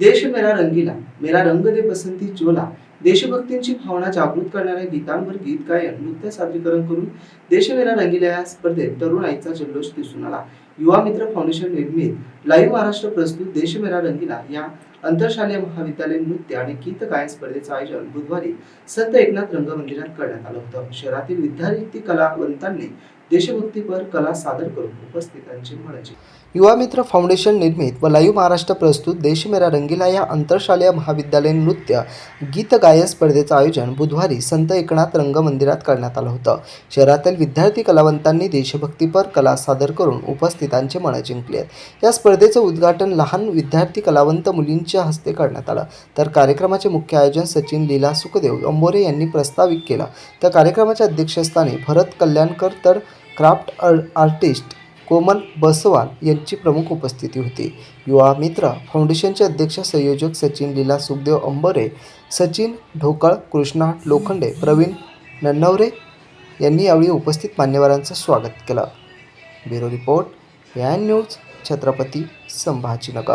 देश मेरा रंगीला मेरा रंग दे बसंती चोला. देशभक्तींची भावना जागृत करणाऱ्या गीतांवर गीत गायन नृत्य सादरीकरण करून देश मेरा रंगीला या स्पर्धेत तरुणाईचा जल्लोष दिसून आला. युवा मित्र फाउंडेशन निर्मित लाईव्ह महाराष्ट्र प्रस्तुत देश मेरा रंगीला या आंतरशालेय महाविद्यालय नृत्य आणि गीत गायन स्पर्धेचं आयोजन बुधवारी संत एकनाथ रंगमंदिरात करण्यात आलं होतं. शहरातील विद्यार्थी कलावंतांनी देशभक्तीपर कला सादर करून उपस्थितांची म्हणायची. युवा मित्र फाउंडेशन निर्मित व लाईव्ह महाराष्ट्र प्रस्तुत देश मेरा रंगीला या आंतरशालेय महाविद्यालयीन नृत्य गीत गायन स्पर्धेचं आयोजन बुधवारी संत एकनाथ रंगमंदिरात करण्यात आलं होतं. शहरातील विद्यार्थी कलावंतांनी देशभक्तीपर कला सादर करून उपस्थितांचे मनं जिंकली आहेत. या स्पर्धेचं उद्घाटन लहान विद्यार्थी कलावंत मुलींच्या हस्ते करण्यात आलं. तर कार्यक्रमाचे मुख्य आयोजन सचिन लीला सुखदेव अंबोरे यांनी प्रस्तावित केलं. तर कार्यक्रमाच्या अध्यक्षस्थानी भरत कल्याणकर तर क्राफ्ट आर्टिस्ट कोमल बसवाल यांची प्रमुख उपस्थिती होती. युवा मित्र फाउंडेशनचे अध्यक्ष संयोजक सचिन लीला सुखदेव अंबरे सचिन ढोकळ कृष्णा लोखंडे प्रवीण नन्नवरे यांनी यावेळी उपस्थित मान्यवरांचं स्वागत केलं. ब्युरो रिपोर्ट या न्यूज छत्रपती संभाजीनगर.